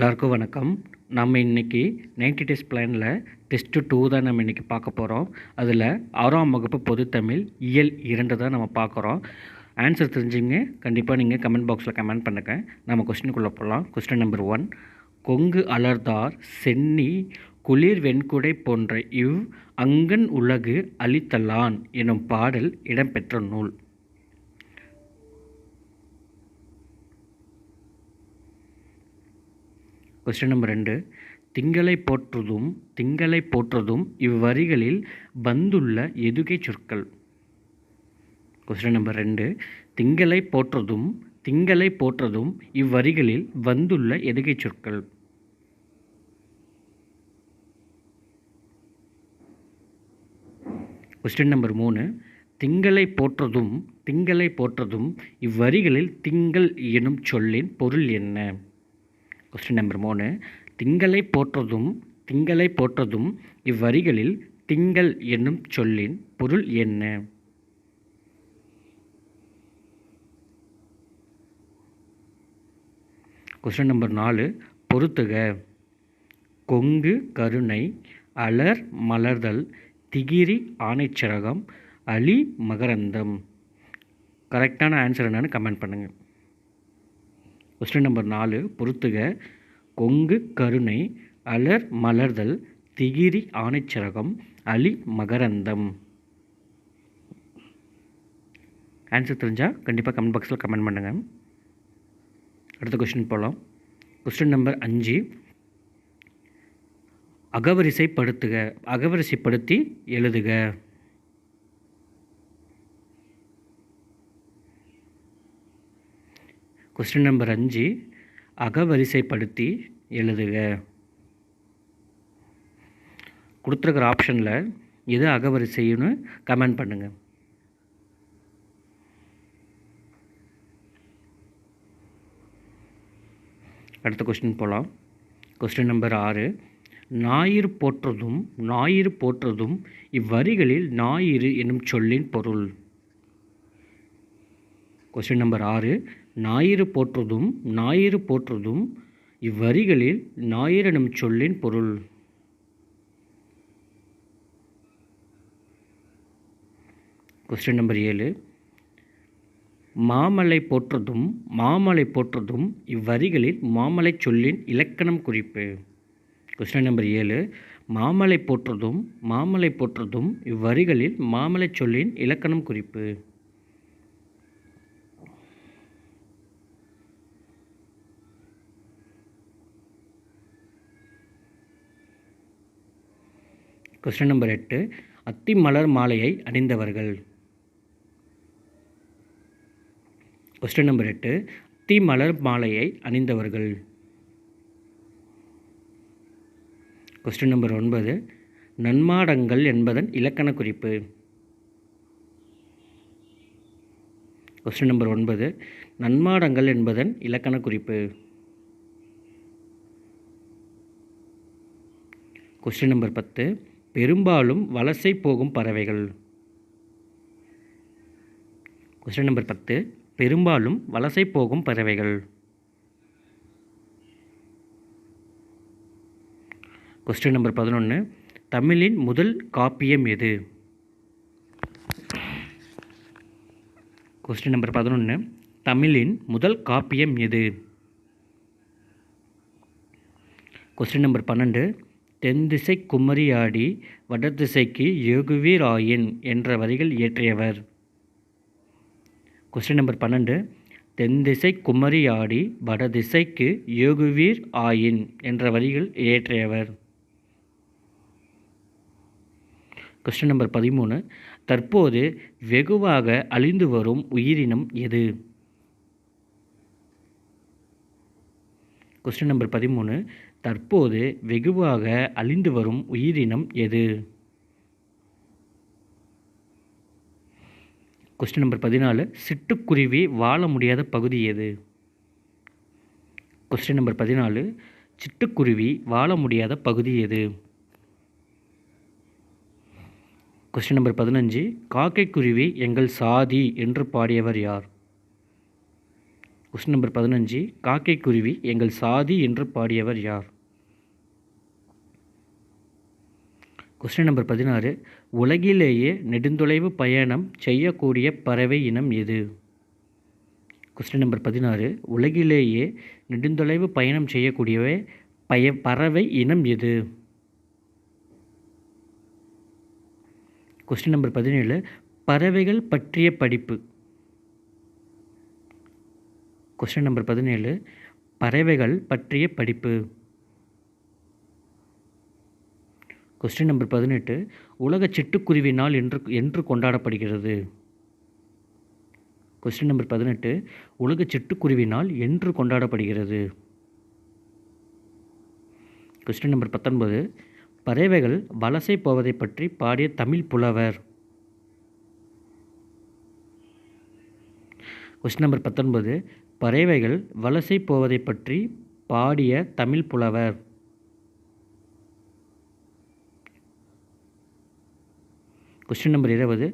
எல்லாருக்கும் வணக்கம். நம்ம இன்றைக்கி நைன்டி டெஸ்ட் பிளானில் டெஸ்ட்டு டூ தான் நம்ம இன்றைக்கி பார்க்க போகிறோம் அதில் ஆறாம் வகுப்பு பொதுத்தமிழ் இயல் இரண்டு தான் நம்ம பார்க்குறோம் ஆன்சர் தெரிஞ்சுங்க. கண்டிப்பாக நீங்கள் கமெண்ட் பாக்ஸில் கமெண்ட் பண்ணுங்கள் நம்ம கொஸ்டினுக்குள்ளே போகலாம் கொஸ்டின் நம்பர் ஒன் கொங்கு அலர்தார் சென்னி குளிர் வெண்குடை போன்ற இவ் அங்கன் உலகு அளித்தலான் எனும் பாடல் இடம்பெற்ற நூல். கொஸ்டின் நம்பர் ரெண்டு. திங்களை போற்றுதும் திங்களை போற்றுதும் இவ்வரிகளில் வந்துள்ள எதுகை சொற்கள்? கொஸ்டின் நம்பர் ரெண்டு. திங்களை போற்றதும் திங்களை போற்றதும் இவ்வரிகளில் வந்துள்ள எதுகை சொற்கள்? கொஸ்டின் நம்பர் மூணு. திங்களை போற்றதும் திங்களை போற்றதும் இவ்வரிகளில் திங்கள் எனும் சொல்லின் பொருள் என்ன? கொஸ்டின் நம்பர் மூணு. திங்களை போற்றதும் திங்களை போற்றதும் இவ்வரிகளில் திங்கள் என்னும் சொல்லின் பொருள் என்ன? கொஸ்டின் நம்பர் நாலு. பொறுத்துக கொங்கு கருணை அலர் மலர்தல் திகிரி ஆணைச்சரகம் அலி மகரந்தம். கரெக்டான ஆன்சர் என்னன்னு கமெண்ட் பண்ணுங்கள் கொஸ்டின் நம்பர் நாலு. பொறுத்துக கொங்கு கருணை அலர் மலர்தல் திகிரி ஆணைச்சரகம் அலி மகரந்தம். ஆன்சர் தெரிஞ்சால் கண்டிப்பாக கமெண்ட் பாக்ஸில் கமெண்ட் பண்ணுங்கள் அடுத்த கொஸ்டின் போகலாம் கொஸ்டின் நம்பர் அஞ்சு. அகவரிசைப்படுத்துக. அகவரிசைப்படுத்தி எழுதுக. கொஸ்டின் நம்பர் அஞ்சு அகவரிசைப்படுத்தி எழுதுக. கொடுத்துருக்குற ஆப்ஷனில் எது அகவரிசைன்னு கமெண்ட் பண்ணுங்கள் அடுத்த கொஸ்டின் போகலாம் கொஸ்டின் நம்பர் ஆறு ஞாயிறு போற்றதும் ஞாயிறு போற்றதும் இவ்வரிகளில் ஞாயிறு என்னும் சொல்லின் பொருள். கொஸ்டின் நம்பர் ஆறு ஞாயிறு போற்றுதும் ஞாயிறு போற்றுதும் இவ்வரிகளில் ஞாயிறு எனும் சொல்லின் பொருள். கொஸ்டின் நம்பர் ஏழு. மாமலை போற்றதும் மாமலை போற்றதும் இவ்வரிகளில் மாமலை சொல்லின் இலக்கணம் குறிப்பு. கொஸ்டின் நம்பர் ஏழு. மாமலை போற்றதும் மாமலை போற்றதும் இவ்வரிகளில் மாமலை சொல்லின் இலக்கணம் குறிப்பு. கொஸ்டின் நம்பர் எட்டு. அத்தி மலர் மாலையை அணிந்தவர்கள். கொஸ்டின் நம்பர் எட்டு. அத்தி மலர் மாலையை அணிந்தவர்கள். கொஸ்டின் நம்பர் ஒன்பது. நன்மாடங்கள் என்பதன் இலக்கண குறிப்பு. கொஸ்டின் நம்பர் ஒன்பது. நன்மாடங்கள் என்பதன் இலக்கண குறிப்பு. கொஸ்டின் நம்பர் பத்து. பெரும்பாலும் வலசை போகும் பறவைகள். கொஸ்டின் நம்பர் பத்து. பெரும்பாலும் வலசை போகும் பறவைகள். கொஸ்டின் நம்பர் பதினொன்று தமிழின் முதல் காப்பியம் எது? கொஸ்டின் நம்பர் பதினொன்று தமிழின் முதல் காப்பியம் எது? கொஸ்டின் நம்பர் பன்னெண்டு. தென்திசை குமரியாடி வடதிசைக்கு யோகுவீர் ஆயின் என்ற வரிகள் இயற்றியவர். கொஸ்டின் நம்பர் பன்னெண்டு. தென்திசை குமரியாடி வடதிசைக்கு யோகுவீர் ஆயின் என்ற வரிகள் இயற்றியவர். கொஸ்டின் நம்பர் பதிமூணு. தற்போது வெகுவாக அழிந்து வரும் உயிரினம் எது? கொஸ்டின் நம்பர் பதிமூணு. தற்போது வெகுவாக அழிந்து வரும் உயிரினம் எது? கொஸ்டின் நம்பர் பதினாலு. சிட்டுக்குருவி வாழ முடியாத பகுதி எது? கொஸ்டின் நம்பர் பதினாலு. சிட்டுக்குருவி வாழ முடியாத பகுதி எது? கொஸ்டின் நம்பர் பதினஞ்சு. காக்கைக்குருவி எங்கள் சாதி என்று பாடியவர் யார்? கொஸ்டின் நம்பர் பதினஞ்சு காக்கை குருவி எங்கள் சாதி என்று பாடியவர் யார்? கொஸ்டின் நம்பர் பதினாறு உலகிலேயே நெடுந்தொலைவு பயணம் செய்யக்கூடிய பறவை இனம் எது? கொஸ்டின் நம்பர் பதினாறு உலகிலேயே நெடுந்தொலைவு பயணம் செய்யக்கூடியவை பய பறவை இனம் எது? கொஸ்டின் நம்பர் பதினேழு பறவைகள் பற்றிய படிப்பு. கொஸ்டின் நம்பர் பதினேழு. பறவைகள் பற்றிய படிப்பு. கொஸ்டின் நம்பர் பதினெட்டு. உலக சிட்டுக்குருவி நாள் என்று என்று கொண்டாடப்படுகிறது. கொஸ்டின் நம்பர் பதினெட்டு. உலக சிட்டுக்குருவி நாள் என்று கொண்டாடப்படுகிறது. கொஸ்டின் நம்பர் பத்தொன்பது. பறவைகள் வலசை போவதை பற்றி பாடிய தமிழ் புலவர். கொஸ்டின் நம்பர் பத்தொன்பது. பறவைகள் வலசை போவதை பற்றி பாடிய தமிழ் புலவர். கொஸ்டின் நம்பர் இருபது.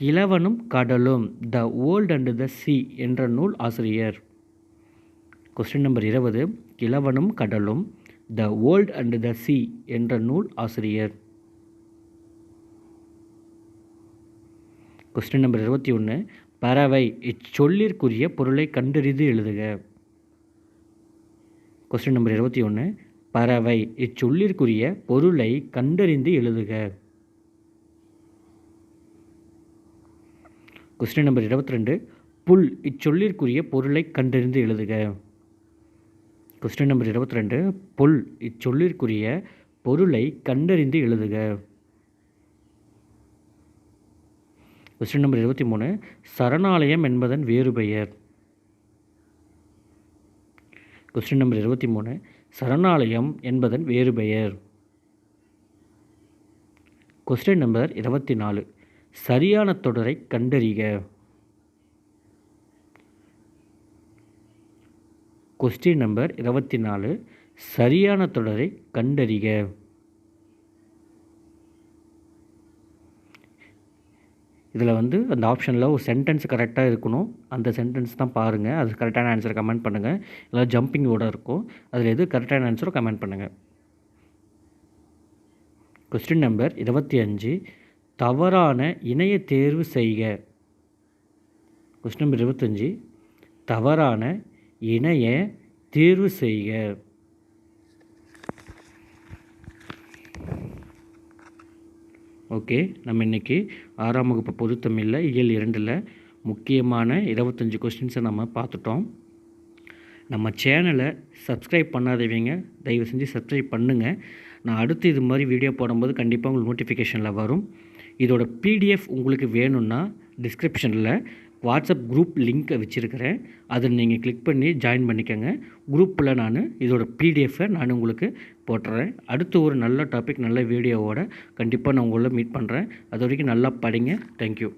கிழவனும் கடலும் the old and the sea என்ற நூல் ஆசிரியர். கொஸ்டின் நம்பர் இருபது. கிழவனும் கடலும் the old and the sea என்ற நூல் ஆசிரியர். கொஸ்டின் நம்பர் இருபத்தி ஒன்று பறவை இச்சொல்லிற்குரிய பொருளை கண்டறிந்து எழுதுக. கொஸ்டின் நம்பர் இருபத்தி ஒன்று பறவை இச்சொல்லிற்குரிய பொருளை கண்டறிந்து எழுதுக. கொஸ்டின் நம்பர் இருபத்தி ரெண்டு. புல் இச்சொல்லிற்குரிய பொருளை கண்டறிந்து எழுதுக. கொஸ்டின் நம்பர் இருபத்தி ரெண்டு. புல் இச்சொல்லிற்குரிய பொருளை கண்டறிந்து எழுதுக. கொஸ்டின் நம்பர் இருபத்தி மூணு சரணாலயம் என்பதன் வேறு பெயர். கொஸ்டின் நம்பர் இருபத்தி மூணு சரணாலயம் என்பதன் வேறு பெயர். கொஸ்டின் நம்பர் இருபத்தி நாலு சரியான தொடரை கண்டறிக. கொஸ்டின் நம்பர் இருபத்தி நாலு சரியான தொடரை கண்டறிக. இதில் வந்து அந்த ஆப்ஷனில் ஒரு சென்டென்ஸ் கரெக்டாக இருக்கணும். அந்த சென்டென்ஸ் தான் பாருங்கள் அது கரெக்டான ஆன்சர் கமெண்ட் பண்ணுங்கள் இல்லை ஜம்பிங்கோட இருக்கும். அதில் எது கரெக்டான ஆன்சரோ கமெண்ட் பண்ணுங்கள் கொஸ்டின் நம்பர் இருபத்தி அஞ்சு. தவறான இணைய தேர்வு செய்க. கொஸ்டின் நம்பர் இருபத்தஞ்சி தவறான இணைய தேர்வு செய்க. ஓகே நம்ம இன்றைக்கி ஆறாம் வகுப்பு பொதுத்தமிழில் இயல் இரண்டில் முக்கியமான இருபத்தஞ்சி கொஸ்டின்ஸை நம்ம பார்த்துட்டோம். நம்ம சேனலை சப்ஸ்கிரைப் பண்ணாதவங்க தயவு செஞ்சு சப்ஸ்கிரைப் பண்ணுங்கள் நான் அடுத்து இது மாதிரி வீடியோ போடும்போது கண்டிப்பாக உங்களுக்கு நோட்டிஃபிகேஷனில் வரும். இதோட பிடிஎஃப் உங்களுக்கு வேணும்னா டிஸ்கிரிப்ஷனில் வாட்ஸ்அப் குரூப் லிங்க்கை வச்சுருக்கிறேன். அதை நீங்கள் கிளிக் பண்ணி ஜாயின் பண்ணிக்கோங்க. குரூப்பில் நான் இதோட பிடிஎஃப்பை நான் உங்களுக்கு போட்டுறேன். அடுத்து ஒரு நல்ல டாபிக் நல்ல வீடியோவோட கண்டிப்பாக நான் உங்களை மீட் பண்ணுறேன் அது வரைக்கும் நல்லா படிங்க. தேங்க்யூ